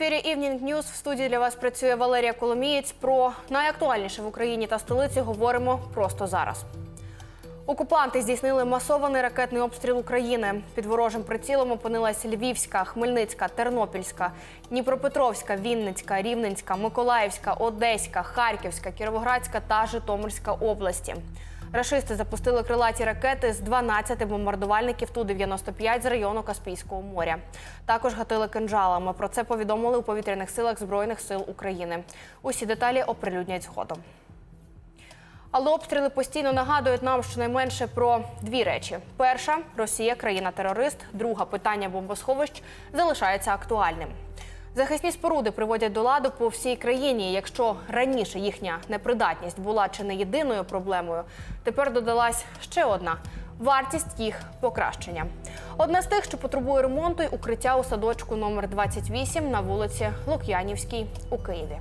ефірі Evening News. В студії для вас працює Валерія Коломієць. Про найактуальніше в Україні та столиці говоримо просто зараз. Окупанти здійснили масований ракетний обстріл України. Під ворожим прицілом опинилась Львівська, Хмельницька, Тернопільська, Дніпропетровська, Вінницька, Рівненська, Миколаївська, Одеська, Харківська, Кіровоградська та Житомирська області. Рашисти запустили крилаті ракети з 12 бомбардувальників Ту-95 з району Каспійського моря. Також гатили кинджалами. Про це повідомили у повітряних силах Збройних сил України. Усі деталі оприлюднять згодом. Але обстріли постійно нагадують нам щонайменше про дві речі: перша Росія країна-терорист. Друга питання бомбосховищ залишається актуальним. Захисні споруди приводять до ладу по всій країні. Якщо раніше їхня непридатність була чи не єдиною проблемою, тепер додалась ще одна вартість їх покращення. Одна з тих, що потребує ремонту, й укриття у садочку номер 28 на вулиці Лук'янівській у Києві.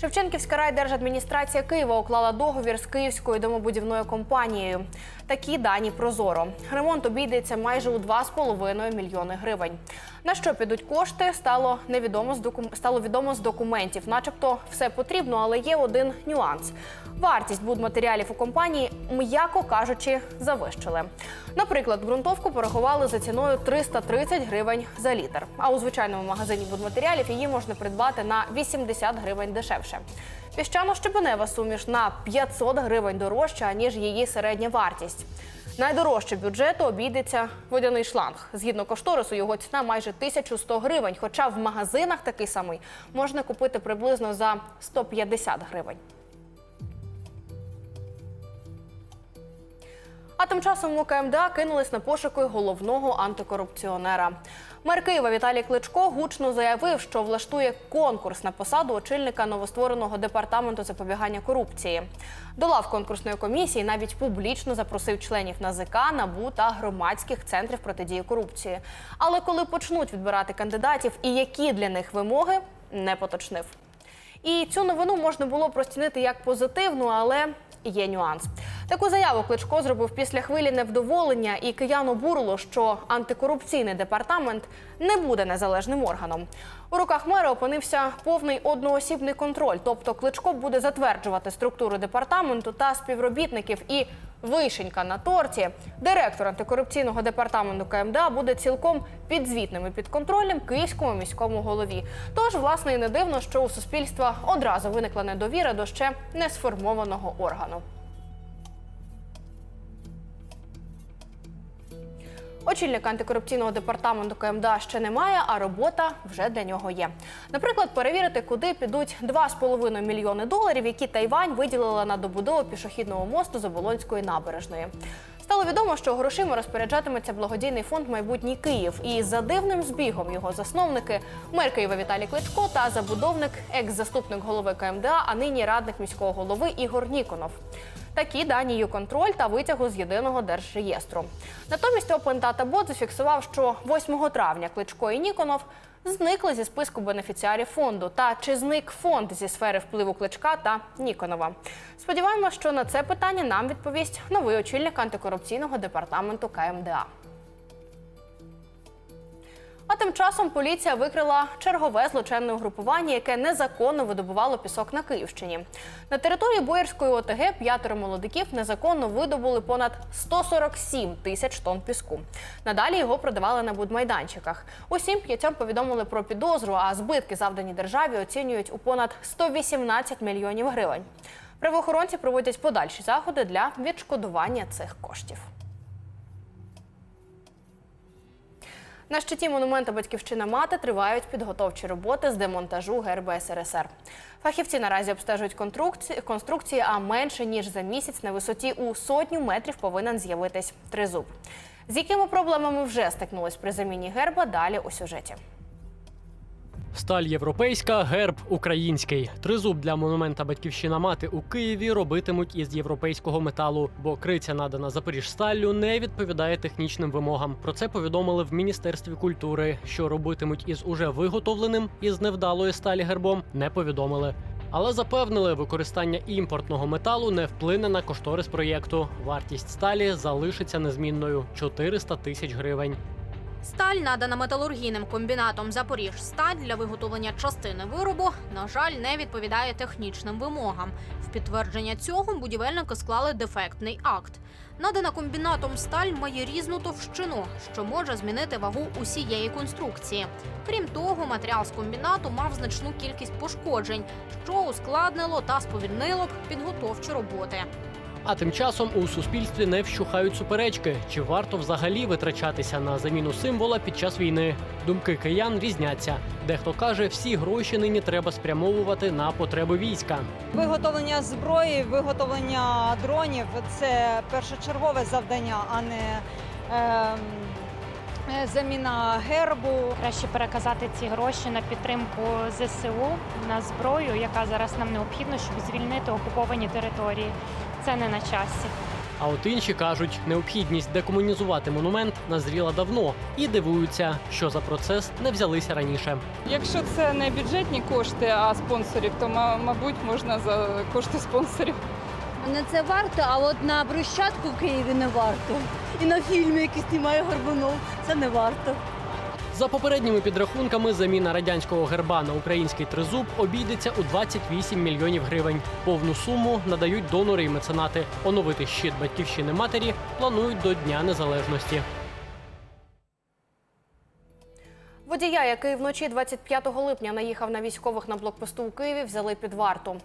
Шевченківська райдержадміністрація Києва уклала договір з київською домобудівною компанією. Такі дані прозоро. Ремонт обійдеться майже у 2,5 мільйони гривень. На що підуть кошти, стало невідомо з докум... стало відомо з документів. Начебто все потрібно, але є один нюанс. Вартість будматеріалів у компанії, м'яко кажучи, завищили. Наприклад, ґрунтовку порахували за ціною 330 гривень за літр. А у звичайному магазині будматеріалів її можна придбати на 80 гривень дешевше. Піщано-щебенева суміш на 500 гривень дорожча, ніж її середня вартість. Найдорожче бюджету обійдеться водяний шланг. Згідно кошторису, його ціна майже 1100 гривень. Хоча в магазинах такий самий можна купити приблизно за 150 гривень. А тим часом у КМДА кинулись на пошуки головного антикорупціонера. Мер Києва Віталій Кличко гучно заявив, що влаштує конкурс на посаду очільника новоствореного департаменту запобігання корупції. До лав конкурсної комісії навіть публічно запросив членів НАЗК, НАБУ та громадських центрів протидії корупції. Але коли почнуть відбирати кандидатів і які для них вимоги, не поточнив. І цю новину можна було простінити як позитивну, але є нюанс. Таку заяву Кличко зробив після хвилі невдоволення, і киян обурило, що антикорупційний департамент не буде незалежним органом. У руках мера опинився повний одноосібний контроль, тобто Кличко буде затверджувати структуру департаменту та співробітників і. Вишенька на торті, директор антикорупційного департаменту КМДА буде цілком підзвітним і контролем київському міському голові. Тож, власне, і не дивно, що у суспільства одразу виникла недовіра до ще не сформованого органу. Очільника антикорупційного департаменту КМДА ще немає, а робота вже для нього є. Наприклад, перевірити, куди підуть 2,5 мільйони доларів, які Тайвань виділила на добудову пішохідного мосту з Оболонської набережної. Стало відомо, що грошима розпоряджатиметься благодійний фонд Майбутній Київ. І за дивним збігом його засновники мер Києва Віталій Кличко та забудовник, екс-заступник голови КМДА, а нині радник міського голови Ігор Ніконов. Такі дані «Юконтроль» та витягу з єдиного держреєстру. Натомість Open Data зафіксував, що 8 травня Кличко і Ніконов зникли зі списку бенефіціарів фонду. Та чи зник фонд зі сфери впливу Кличка та Ніконова? Сподіваємося, що на це питання нам відповість новий очільник антикорупційного департаменту КМДА. А тим часом поліція викрила чергове злочинне угрупування, яке незаконно видобувало пісок на Київщині. На території Боярської ОТГ п'ятеро молодиків незаконно видобули понад 147 тисяч тонн піску. Надалі його продавали на будмайданчиках. Усім п'ятьом повідомили про підозру, а збитки, завдані державі, оцінюють у понад 118 мільйонів гривень. Правоохоронці проводять подальші заходи для відшкодування цих коштів. На щиті монумента Батьківщина мати тривають підготовчі роботи з демонтажу герба СРСР. Фахівці наразі обстежують конструкції, а менше ніж за місяць на висоті у сотню метрів повинен з'явитись тризуб. З якими проблемами вже стикнулись при заміні герба? Далі у сюжеті. Сталь європейська, герб український. Тризуб для монумента Батьківщина мати у Києві робитимуть із європейського металу, бо криця надана Запоріжсталлю не відповідає технічним вимогам. Про це повідомили в міністерстві культури. Що робитимуть із уже виготовленим із невдалої сталі гербом, не повідомили. Але запевнили, використання імпортного металу не вплине на кошторис проєкту. Вартість сталі залишиться незмінною 400 тисяч гривень. Сталь, надана металургійним комбінатом Запоріжсталь для виготовлення частини виробу, на жаль, не відповідає технічним вимогам. В підтвердження цього будівельники склали дефектний акт. Надана комбінатом сталь має різну товщину, що може змінити вагу усієї конструкції. Крім того, матеріал з комбінату мав значну кількість пошкоджень, що ускладнило та сповільнило б підготовчі роботи. А тим часом у суспільстві не вщухають суперечки, чи варто взагалі витрачатися на заміну символа під час війни. Думки киян різняться. Дехто каже, всі гроші нині треба спрямовувати на потреби війська. Виготовлення зброї, виготовлення дронів це першочергове завдання, а не ем, е, заміна гербу. Краще переказати ці гроші на підтримку ЗСУ на зброю, яка зараз нам необхідна, щоб звільнити окуповані території. Це не на часі. А от інші кажуть, необхідність декомунізувати монумент назріла давно і дивуються, що за процес не взялися раніше. Якщо це не бюджетні кошти, а спонсорів, то ма- мабуть можна за кошти спонсорів. На це варто, а от на брусчатку в Києві не варто. І на фільмі, який знімає Горбунов, це не варто. За попередніми підрахунками, заміна радянського герба на український тризуб обійдеться у 28 мільйонів гривень. Повну суму надають донори і меценати. Оновити щит батьківщини матері планують до Дня Незалежності. Водія, який вночі 25 липня наїхав на військових на блокпосту у Києві, взяли під варту.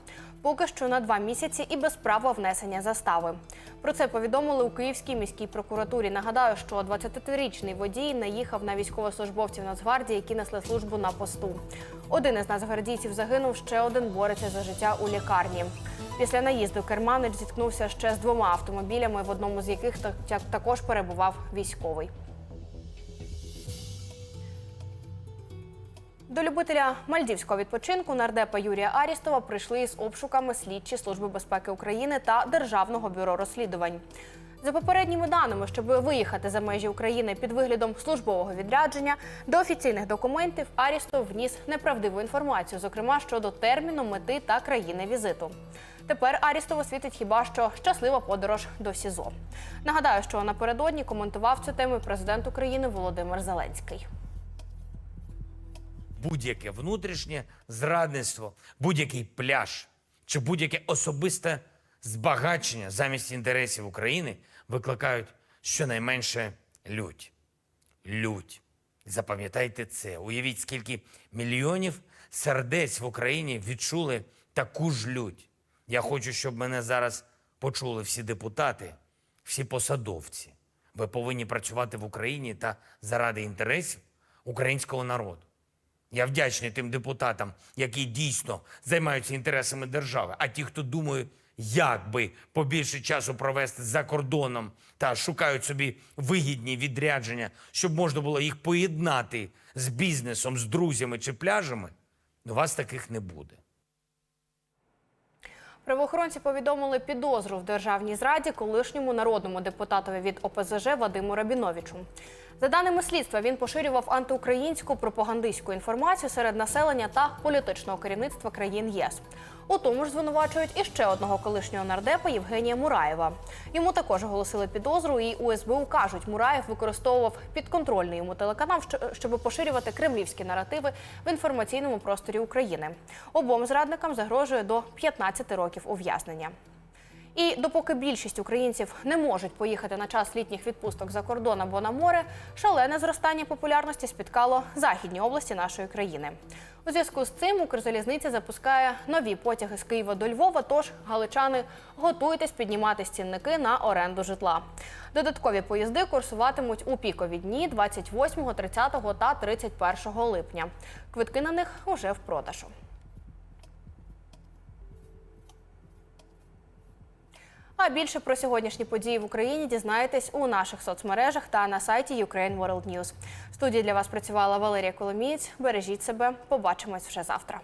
Поки що на два місяці і без права внесення застави. Про це повідомили у Київській міській прокуратурі. Нагадаю, що 23-річний водій наїхав на військовослужбовців Нацгвардії, які несли службу на посту. Один із нацгвардійців загинув, ще один бореться за життя у лікарні. Після наїзду керманич зіткнувся ще з двома автомобілями, в одному з яких та- також перебував військовий. До любителя мальдівського відпочинку нардепа Юрія Арістова прийшли із обшуками слідчі Служби безпеки України та Державного бюро розслідувань. За попередніми даними, щоб виїхати за межі України під виглядом службового відрядження, до офіційних документів Арістов вніс неправдиву інформацію, зокрема щодо терміну, мети та країни візиту. Тепер Арістову світить хіба що щаслива подорож до СІЗО. Нагадаю, що напередодні коментував цю тему президент України Володимир Зеленський. Будь-яке внутрішнє зрадництво, будь-який пляж чи будь-яке особисте збагачення замість інтересів України викликають щонайменше лють. Лють. Запам'ятайте це. Уявіть, скільки мільйонів сердець в Україні відчули таку ж лють. Я хочу, щоб мене зараз почули всі депутати, всі посадовці. Ви повинні працювати в Україні та заради інтересів українського народу. Я вдячний тим депутатам, які дійсно займаються інтересами держави. А ті, хто думає, як би побільше часу провести за кордоном та шукають собі вигідні відрядження, щоб можна було їх поєднати з бізнесом, з друзями чи пляжами, у вас таких не буде. Правоохоронці повідомили підозру в державній зраді колишньому народному депутатові від ОПЗЖ Вадиму Рабіновичу. За даними слідства, він поширював антиукраїнську пропагандистську інформацію серед населення та політичного керівництва країн єС. У тому ж звинувачують і ще одного колишнього нардепа Євгенія Мураєва. Йому також оголосили підозру, і у СБУ кажуть, Мураєв використовував підконтрольний йому телеканал, що- щоб поширювати кремлівські наративи в інформаційному просторі України. Обом зрадникам загрожує до 15 років ув'язнення. І допоки більшість українців не можуть поїхати на час літніх відпусток за кордон або на море, шалене зростання популярності спіткало західні області нашої країни. У зв'язку з цим Укрзалізниця запускає нові потяги з Києва до Львова. Тож галичани готуйтесь піднімати цінники на оренду житла. Додаткові поїзди курсуватимуть у пікові дні 28, 30 та 31 липня. Квитки на них уже в продажу. А більше про сьогоднішні події в Україні дізнаєтесь у наших соцмережах та на сайті Ukraine World News. В студії для вас працювала Валерія Коломієць. Бережіть себе. Побачимось вже завтра.